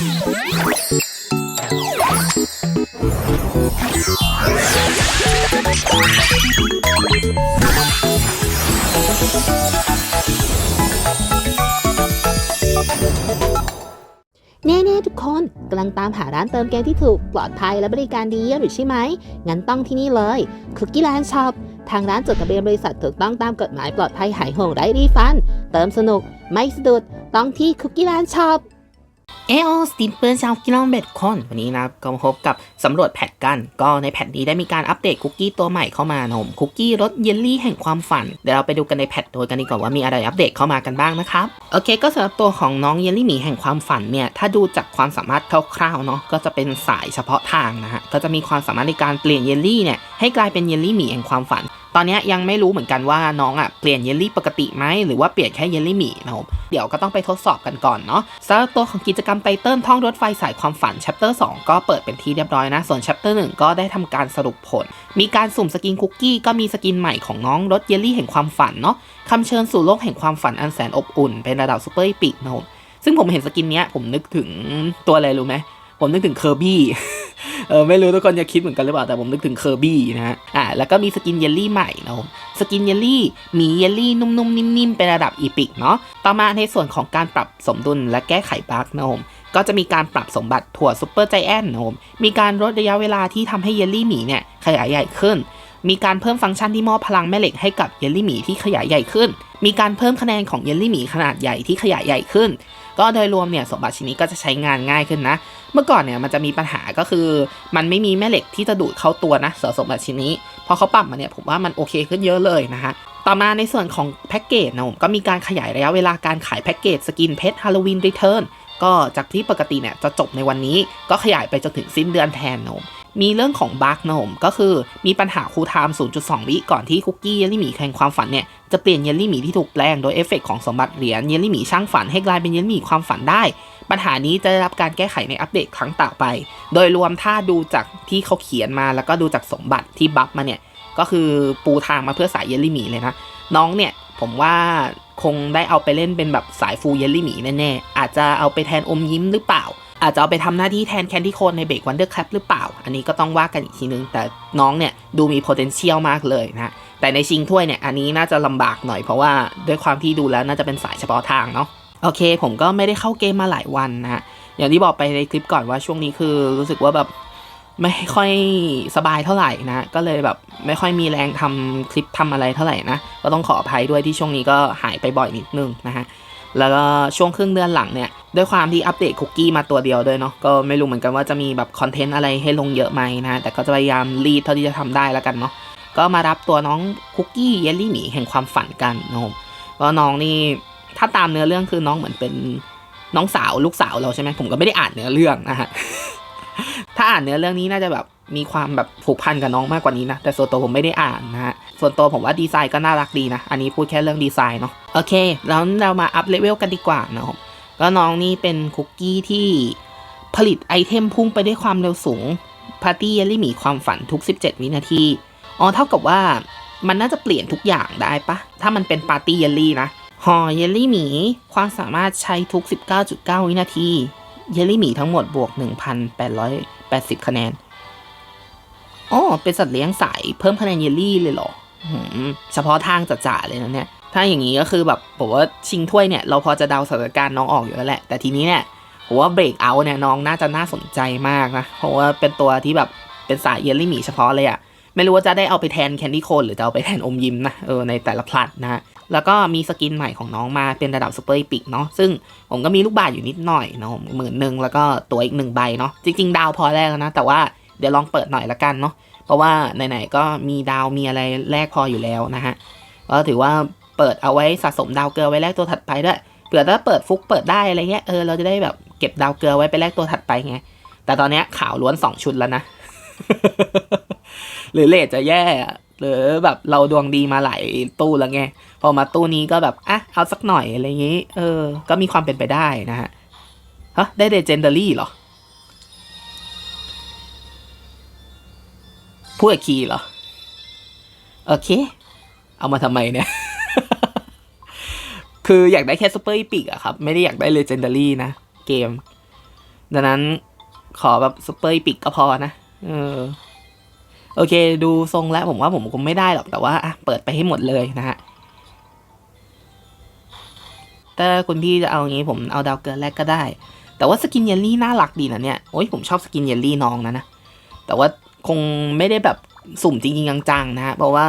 แน่ๆทุกคนกำลังตามหาร้านเติมเกมที่ถูกปลอดภัยและบริการดีเยี่ยมอยู่ใช่ไหม งั้นต้องที่นี่เลย Cookie Land Shop ทางร้านจดทะเบียนบริษัทถูกต้องตามกฎหมายปลอดภัยหายห่วงไร้รีฟัน เติมสนุก ไม่สะดุด ต้องที่ Cookie Land Shop เอโอสตีนเปิลชาวกิโลเมตรคนวันนี้นะครับก็มาพบกับสำรวจแพทกัน ก็ในแพทนี้ได้มีการอัปเดตคุกกี้ตัวใหม่เข้ามานะผมคุกกี้รสเยลลี่แห่งความฝัน เดี๋ยวเราไปดูกันในแพทโดยกันดีกว่าว่ามีอะไรอัปเดตเข้ามากันบ้างนะครับ โอเค ก็สำหรับตัวของน้องเยลลี่หมีแห่งความฝันเนี่ย ถ้าดูจากความสามารถคร่าวๆเนาะก็จะเป็นสายเฉพาะทางนะฮะก็จะมีความสามารถในการเปลี่ยนเยลลี่เนี่ยให้กลายเป็นเยลลี่หมีแห่งความฝัน ตอนนี้ยังไม่รู้เหมือนกันว่าน้องอะเปลี่ยนเยลลี่ปกติไหมหรือว่าเปลี่ยนแค่เยลลี่หมีนะครับเดี๋ยวก็ต้องไปทดสอบกันก่อนเนาะสำหรับตัวของกิจกรรมไตเติ้ลท่องรถไฟสายความฝัน chapter 2 ก็เปิดเป็นที่เรียบร้อยนะ ส่วน chapter 1 ก็ได้ทำการสรุปผล มีการสุ่มสกินคุกกี้ก็มีสกินใหม่ของน้องรถเยลลี่แห่งความฝันเนาะคำเชิญสู่โลกแห่งความฝันอันแสนอบอุ่น เป็นระดับซูเปอร์อีปิกนะครับซึ่งผมเห็นสกินเนี้ยผมนึกถึงตัวอะไรรู้ไหมผมนึกถึงเคอร์บี้ เออไม่รู้ทุกคนจะคิดเหมือนกันหรือเปล่าแต่ผมนึกถึงเคอร์บี้นะฮะอ่าแล้วก็มีสกินเยลลี่ใหม่นะครับสกินเยลลี่หมีเยลลี่นุ่มๆนิ่มๆเป็นระดับอีพิกเนาะต่อมาในส่วนของการปรับสมดุลและแก้ไขบั๊กนะผมก็จะมีการปรับสมบัติถั่วซูเปอร์ไจแอนนะผมมีการลดระยะเวลาที่ทำให้เยลลี่หมีเนี่ยขยายใหญ่ขึ้น มีการเพิ่มฟังก์ชันที่มอบพลังแม่เหล็กให้กับเยลลี่หมีที่ขยายใหญ่ขึ้น มีการเพิ่มคะแนนของเยลลี่หมีขนาดใหญ่ที่ขยายใหญ่ขึ้น ก็โดยรวมเนี่ยสมบัติชิ้นนี้ก็จะใช้งานง่ายขึ้นนะ เมื่อก่อนเนี่ยมันจะมีปัญหาก็คือ มันไม่มีแม่เหล็กที่จะดูดเข้าตัวนะสมบัติชิ้นนี้พอเขาปรับมาเนี่ยผมว่ามันโอเคขึ้นเยอะเลยนะฮะต่อมาในส่วนของแพ็กเกจนะผมก็มีการขยายระยะเวลาการขายแพ็กเกจสกินเพชรฮาโลวีนรีเทิร์นก็จากที่ปกติเนี่ยจะจบในวันนี้ก็ขยายไปจนถึงสิ้นเดือนแทนนะผม มีเรื่องของบั๊กนะผมก็คือมีปัญหาคูลไทม์ 0.2 วิก่อนที่คุกกี้เยลลี่หมีแข่งความฝันเนี่ยจะเปลี่ยนเยลลี่หมีที่ถูกแปลงโดยเอฟเฟกต์ของสมบัติเหรียญเยลลี่หมีช่างฝันให้กลายเป็นเยลลี่หมีความฝันได้ ปัญหานี้จะได้รับการแก้ไขในอัปเดตครั้งต่อไป โดยรวมถ้าดูจากที่เขาเขียนมาแล้วก็ดูจากสมบัติที่บัฟมาเนี่ยก็คือปูทางมาเพื่อสายเยลลี่หมีเลยนะน้องเนี่ยผมว่าคงได้เอาไปเล่นเป็นแบบสายฟูเยลลี่หมีแน่ๆอาจจะเอาไปแทนอมยิ้มหรือเปล่า อาจจะเอาไปทำหน้าที่แทนแคนดี้โคนในเบรกวันเดอร์แคปหรือเปล่า อันนี้ก็ต้องว่ากันอีกทีนึง แต่น้องเนี่ยดูมี potential มากเลยนะ แต่ในชิงถ้วยเนี่ย อันนี้น่าจะลำบากหน่อยเพราะว่าด้วยความที่ดูแล้วน่าจะเป็นสายเฉพาะทางเนาะ โอเค ผมก็ไม่ได้เข้าเกมมาหลายวันนะฮะอย่างที่บอกไปในคลิปก่อนว่าช่วงนี้คือรู้สึกว่าแบบไม่ค่อยสบายเท่าไหร่นะ ก็เลยแบบไม่ค่อยมีแรงทำคลิปทำอะไรเท่าไหร่นะ ก็ต้องขออภัยด้วยที่ช่วงนี้ก็หายไปบ่อยนิดนึงนะฮะ แล้วก็ช่วงครึ่งเดือนหลังเนี่ยด้วยความที่อัปเดตคุกกี้มาตัวเดียวด้วยเนาะก็ไม่รู้เหมือนกันว่าจะมีแบบคอนเทนต์อะไรให้ลงเยอะไหมนะแต่ก็จะพยายามรีดเท่าที่จะทำได้แล้วกันเนาะก็มารับตัวน้องคุกกี้เยลลี่หมีแห่งความฝันกันนะครับก็น้องนี่ถ้าตามเนื้อเรื่องคือน้องเหมือนเป็นน้องสาวลูกสาวเราใช่ไหมผมก็ไม่ได้อ่านเนื้อเรื่องนะฮะถ้าอ่านเนื้อเรื่องนี้น่าจะแบบมีความแบบผูกพันกับน้องมากกว่านี้นะแต่ส่วนตัวผมไม่ได้อ่านนะฮะ ส่วนตัวผมว่าดีไซน์ก็น่ารักดีนะ อันนี้พูดแค่เรื่องดีไซน์เนาะโอเค แล้วเรามาอัพเลเวลกันดีกว่านะครับก็น้องนี่เป็นคุกกี้ที่ผลิตไอเทมพุ่งไปด้วยความเร็วสูงปาร์ตี้เยลลี่หมีความฝันทุก 17 วินาที อ๋อ เท่ากับว่ามันน่าจะเปลี่ยนทุกอย่างได้ปะ ถ้ามันเป็นปาร์ตี้เยลลี่นะห่อเยลลี่หมี ความสามารถใช้ทุก 19.9 วินาที เยลลี่หมีทั้งหมดบวก 1,880 คะแนน อ๋อ เป็นสัตว์เลี้ยงสายเพิ่มคะแนนเยลลี่เลยเหรอ เฉพาะทางจ๋าๆเลยนะเนี่ย ถ้าอย่างนี้ก็คือแบบผมว่าชิงถ้วยเนี่ยเราพอจะเดาสถานการณ์น้องออกอยู่แล้วแหละ แต่ทีนี้เนี่ยผมว่าเบรกเอาเนี่ยน้องน่าจะน่าสนใจมากนะ เพราะว่าเป็นตัวที่แบบเป็นสายเยลลี่หมีเฉพาะเลยอะไม่รู้ว่าจะได้เอาไปแทนแคนดี้โคนหรือจะเอาไปแทนอมยิ้มนะเออในแต่ละพลัดนะแล้วก็มีสกินใหม่ของน้องมาเป็นระดับซูเปอร์อีพิกเนาะซึ่งผมก็มีลูกบาศก์อยู่นิดหน่อยเนาะหมื่นหนึ่งแล้วก็ตัวอีกหนึ่งใบเนาะจริงๆ ดาวพอแรกแล้วนะ แต่ว่าเดี๋ยวลองเปิดหน่อยละกันเนาะ ราะว่าไหนๆก็มีดาวมีอะไรแลกพออยู่แล้วนะฮะก็ถือว่าเปิดเอาไว้สะสมดาวเกลือไว้แลกตัวถัดไปด้วยเผื่อถ้าเปิดฟุกเปิดได้อะไรเงี้ยเออเราจะได้แบบเก็บดาวเกลือไว้ไปแลกตัวถัดไปไงแต่ตอนนี้ยขาวล้วนสองชุดแล้วนะหรือเลทจะแย่หรือแบบเราดวงดีมาหลายตู้แล้วไงพอมาตู้นี้ก็แบบอะเอาสักหน่อยอะไรอย่างงี้ เออ ก็มีความเป็นไปได้นะฮะฮะได้เดเจนเดอรี่เหรอ พูดคีย์เหรอ โอเค เอามาทำไมเนี่ย คืออยากได้แค่ซูเปอร์อีพิกอะครับ ไม่ได้อยากได้เลเจนดารี่นะ เกม ดังนั้นขอแบบซุปเปอร์อีปิกก็พอนะ เออ โอเค ดูทรงแล้วผมว่าผมคงไม่ได้หรอกแต่ว่าเปิดไปให้หมดเลยนะฮะถ้าคุณพี่จะเอาอย่างนี้ผมเอาดาวเกินแรกก็ได้ แต่ว่าสกินเยลลี่น่ารักดีนะเนี่ย โอ้ยผมชอบสกินเยลลี่น้องนะนะ แต่ว่า คงไม่ได้แบบสุ่มจริงๆจังๆนะฮะเพราะว่า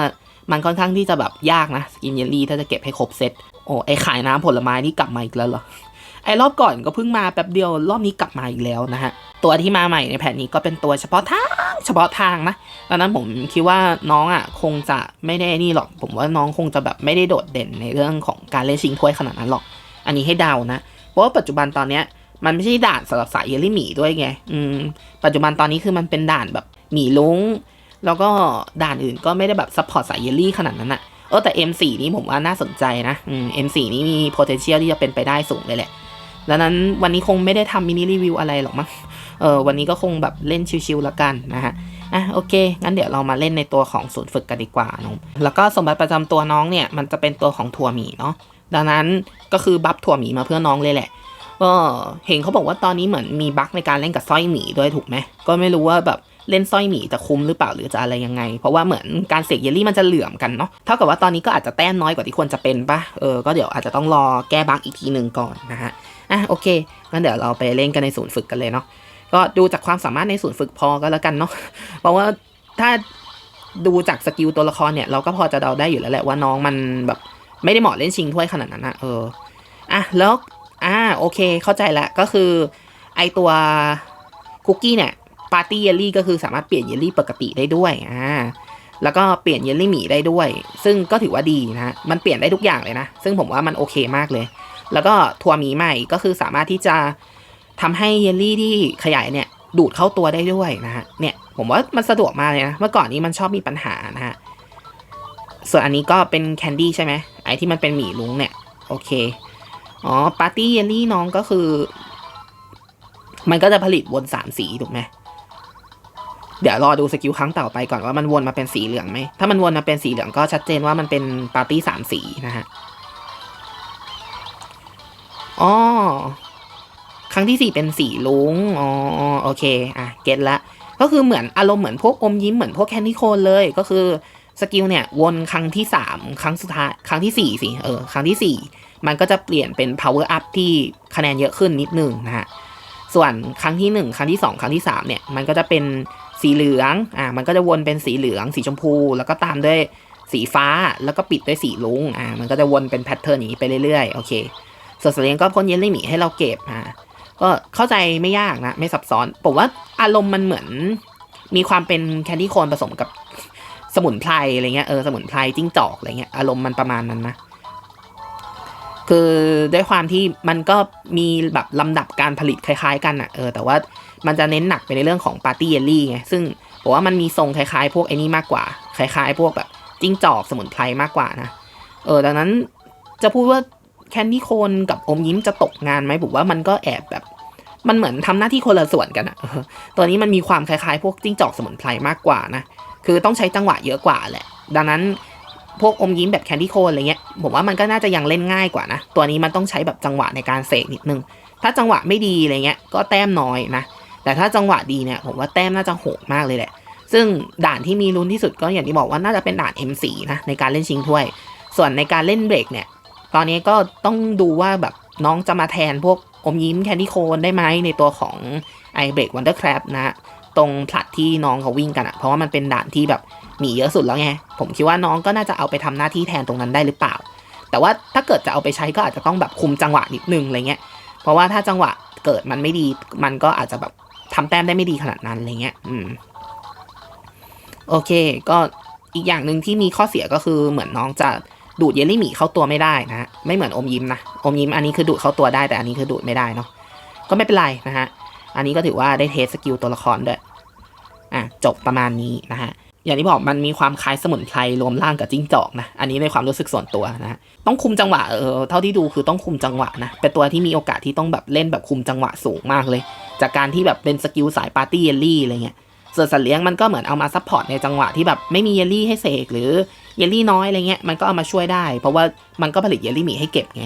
มันค่อนข้างที่จะแบบยากนะสกินเยลลี่ถ้าจะเก็บให้ครบเซตโอ้ไอขายน้ำผลไม้นี่กลับมาอีกแล้วเหรอไอรอบก่อนก็เพิ่งมาแป๊บเดียวรอบนี้กลับมาอีกแล้วนะฮะตัวที่มาใหม่ในแผนนี้ก็เป็นตัวเฉพาะทางเฉพาะทางนะดังนั้นผมคิดว่าน้องอะคงจะไม่ได้นี่หรอก ผมว่าน้องคงจะแบบไม่ได้โดดเด่นในเรื่องของการเล่นชิงถ้วยขนาดนั้นหรอก อันนี้ให้เดานะ เพราะว่าปัจจุบันตอนเนี้ยมันไม่ใช่ด่านสำหรับสายเยลลี่หมีด้วยไง อืม ปัจจุบันตอนนี้คือมันเป็นด่านแบบ หมีลุงแล้วก็ด่านอื่นก็ไม่ได้แบบซัพพอร์ตสายเยลลี่ขนาดนั้นอะเออแต่ M4 นี้ผมว่าน่าสนใจนะอืม M4 นี้มี potential ที่จะเป็นไปได้สูงเลยแหละดังนั้นวันนี้คงไม่ได้ทำมินิรีวิวอะไรหรอกมั้งเออวันนี้ก็คงแบบเล่นชิวๆแล้วกันนะฮะอะโอเค งั้นเดี๋ยวเรามาเล่นในตัวของศูนย์ฝึกกันดีกว่าน้องแล้วก็สมบัติประจำตัวน้องเนี่ย มันจะเป็นตัวของถั่วหมีเนาะดังนั้นก็คือบัฟถั่วหมีมาเพื่อน้องเลยแหละก็เห็นเขาบอกว่าตอนนี้เหมือนมีบั๊กในการเล่นกับสร้อยหมีด้วยถูกไหมก็ไม่รู้ว่าแบบ เล่นสร้อยหมีจะคุ้มหรือเปล่าหรือจะอะไรยังไง เพราะว่าเหมือนการเสกเยลลี่มันจะเหลื่อมกันเนาะเท่ากับว่าตอนนี้ก็อาจจะแต้มน้อยกว่าที่ควรจะเป็นปะเออก็เดี๋ยวอาจจะต้องรอแก้บั๊กอีกทีหนึ่งก่อนนะฮะอะโอเคงั้นเดี๋ยวเราไปเล่นกันในศูนย์ฝึกกันเลยเนาะก็ดูจากความสามารถในศูนย์ฝึกพอก็แล้วกันเนาะเพราะว่าถ้าดูจากสกิลตัวละครเนี่ยเราก็พอจะเดาได้อยู่แล้วแหละว่าน้องมันแบบไม่ได้เหมาะเล่นชิงถ้วยขนาดนั้นนะเอออะแล้วอ่าโอเคเข้าใจละก็คือไอตัวคุกกี้เนี่ย ปาร์ตี้เยลลี่ก็คือสามารถเปลี่ยนเยลลี่ปกติได้ด้วยอ่าแล้วก็เปลี่ยนเยลลี่หมีได้ด้วย ซึ่งก็ถือว่าดีนะ มันเปลี่ยนได้ทุกอย่างเลยนะ ซึ่งผมว่ามันโอเคมากเลย แล้วก็ถั่วหมีใหม่ก็คือสามารถที่จะทำให้เยลลี่ที่ขยายเนี่ยดูดเข้าตัวได้ด้วยนะฮะ เนี่ยผมว่ามันสะดวกมากเลยนะ เมื่อก่อนนี้มันชอบมีปัญหานะฮะ ส่วนอันนี้ก็เป็นแคนดี้ใช่ไหมไอที่มันเป็นหมีลุงเนี่ย โอเค อ๋อปาร์ตี้เยลลี่น้องก็คือ มันก็จะผลิตวนสามสีถูกไหม เดี๋ยวรอดูสกิลครั้งต่อไปก่อนว่ามันวนมาเป็นสีเหลืองไหม ถ้ามันวนมาเป็นสีเหลืองก็ชัดเจนว่ามันเป็นปาร์ตี้สามสีนะฮะอ๋อครั้งที่สี่เป็นสีลุงอ๋อโอเค อะ เก็ตละ ก็คือเหมือนอารมณ์เหมือนพวกอมยิ้มเหมือนพวกแคนดี้โคนเลย ก็คือสกิลเนี่ยวนครั้งที่สามครั้งสุดท้าย ครั้งที่สี่สิ เออ ครั้งที่สี่มันก็จะเปลี่ยนเป็น power up ที่คะแนนเยอะขึ้นนิดนึงนะฮะ ส่วนครั้งที่ 1 ครั้งที่ 2 ครั้งที่3เนี่ยมันก็จะเป็นสีเหลืองอ่ามันก็จะวนเป็นสีเหลือง สีชมพู แล้วก็ตามด้วยสีฟ้าแล้วก็ปิดด้วยสีลุงอ่ามันก็จะวนเป็นแพทเทิร์นอย่างนี้ไปเรื่อยๆโอเคส่วนสเลียงก็พ่นเยลลี่หมีให้เราเก็บอ่าก็เข้าใจไม่ยากนะ ไม่ซับซ้อนผมว่าอารมณ์มันเหมือนมีความเป็นแคนดี้โคนผสมกับสมุนไพรอะไรเงี้ยเออสมุนไพรจิ้งจอกอะไรเงี้ยอารมณ์มันประมาณนั้นนะ คือด้วยความที่มันก็มีแบบลำดับการผลิตคล้ายๆ กันอะ่ะเออแต่ว่ามันจะเน้นหนักไปในเรื่องของปาร์ตี้เยลลี่ไงซึ่งผมว่ามันมีทรงคล้ายๆ พวกไอ้นี่มากกว่า คล้ายๆ พวกแบบจิ้งจอกสมุนไพรมากกว่านะเออดังนั้นจะพูดว่าแคนดี้โคนกับอมยิ้มจะตกงานไหมผมว่ามันก็แอบแบบมันเหมือนทำหน้าที่คนละส่วนกันอะตัวนี้มันมีความคล้ายๆ พวกจิ้งจอกสมุนไพรมากกว่านะ คือต้องใช้จังหวะเยอะกว่าแหละ ดังนั้น พวกอมยิ้มแบบแคนดี้โคนอะไรเงี้ยผมว่ามันก็น่าจะยังเล่นง่ายกว่านะ ตัวนี้มันต้องใช้แบบจังหวะในการเสกนิดนึง ถ้าจังหวะไม่ดีอะไรเงี้ยก็แต้มน้อยนะ แต่ถ้าจังหวะดีเนี่ยผมว่าแต้มน่าจะโหดมากเลยแหละ ซึ่งด่านที่มีลุ้นที่สุดก็อย่างที่บอกว่าน่าจะเป็นด่าน M4 นะในการเล่นชิงถ้วย ส่วนในการเล่นเบรกเนี่ย ตอนนี้ก็ต้องดูว่าแบบน้องจะมาแทนพวกอมยิ้มแคนดี้โคนได้ไหมในตัวของไอเบรกวันเดอร์แครนะ ตรงผลัดที่น้องเขาวิ่งกันอะเพราะว่ามันเป็นด่านที่แบบ มีเยอะสุดแล้วไง ผมคิดว่าน้องก็น่าจะเอาไปทำหน้าที่แทนตรงนั้นได้หรือเปล่า แต่ว่าถ้าเกิดจะเอาไปใช้ก็อาจจะต้องแบบคุมจังหวะนิดนึงอะไรเงี้ย เพราะว่าถ้าจังหวะเกิดมันไม่ดี มันก็อาจจะแบบทำแต้มได้ไม่ดีขนาดนั้นอะไรเงี้ย อืม โอเค ก็อีกอย่างหนึ่งที่มีข้อเสียก็คือเหมือนน้องจะดูดเยลลี่หมีเข้าตัวไม่ได้นะ ไม่เหมือนอมยิ้มนะ อมยิ้มอันนี้คือดูดเข้าตัวได้แต่อันนี้คือดูดไม่ได้เนาะ ก็ไม่เป็นไรนะฮะ อันนี้ก็ถือว่าได้เทสสกิลตัวละครด้วย อะจบประมาณนี้นะฮะ อย่างที่บอกมันมีความคล้ายสมุนไพรรวมร่างกับจิ้งจอกนะ อันนี้ในความรู้สึกส่วนตัวนะต้องคุมจังหวะเออเท่าที่ดูคือต้องคุมจังหวะนะ เป็นตัวที่มีโอกาสที่ต้องแบบเล่นแบบคุมจังหวะสูงมากเลย จากการที่แบบเป็นสกิลสายปาร์ตี้เยลลี่อะไรเงี้ยส่วนสัตว์เลี้ยงมันก็เหมือนเอามาซัพพอร์ตในจังหวะที่แบบไม่มีเยลลี่ให้เสกหรือเยลลี่น้อยอะไรเงี้ยมันก็เอามาช่วยได้ เพราะว่ามันก็ผลิตเยลลี่หมีให้เก็บไง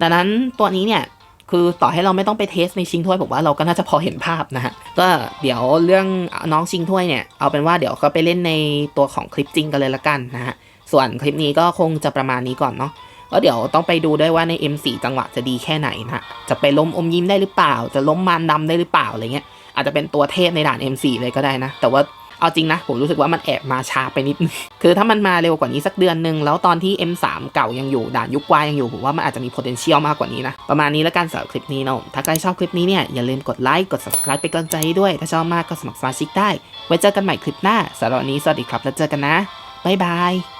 ดังนั้นตัวนี้เนี่ย คือต่อให้เราไม่ต้องไปเทสในชิงถ้วยผมว่าเราก็น่าจะพอเห็นภาพนะฮะก็เดี๋ยวเรื่องน้องชิงถ้วยเนี่ยเอาเป็นว่าเดี๋ยวก็ไปเล่นในตัวของคลิปจริงกันเลยละกันนะฮะส่วนคลิปนี้ก็คงจะประมาณนี้ก่อนเนาะแล้วเดี๋ยวต้องไปดูด้วยว่าใน M4 จังหวะจะดีแค่ไหนนะฮะจะไปล้มอมยิ้มได้หรือเปล่า จะล้มมารดำได้หรือเปล่าอะไรเงี้ยอาจจะเป็นตัวเทพในด่าน M4 เลยก็ได้นะ แต่ว่า เอาจริงนะ ผมรู้สึกว่ามันแอบมาช้าไปนิดนึงคือถ้ามันมาเร็วกว่านี้สักเดือนหนึ่งแล้วตอนที่ M3 เก่ายังอยู่ ด่านยุควายยังอยู่ ผมว่ามันอาจจะมี potential มากกว่านี้นะ ประมาณนี้แล้วกันสำหรับคลิปนี้เนาะถ้าใครชอบคลิปนี้เนี่ย อย่าลืมกดไลค์กด subscribe เป็นกำลังใจให้ด้วย ถ้าชอบมากก็สมัครสมาชิกได้ ไว้เจอกันใหม่คลิปหน้าสำหรับวันนี้สวัสดีครับแล้วเจอกันนะบ๊ายบาย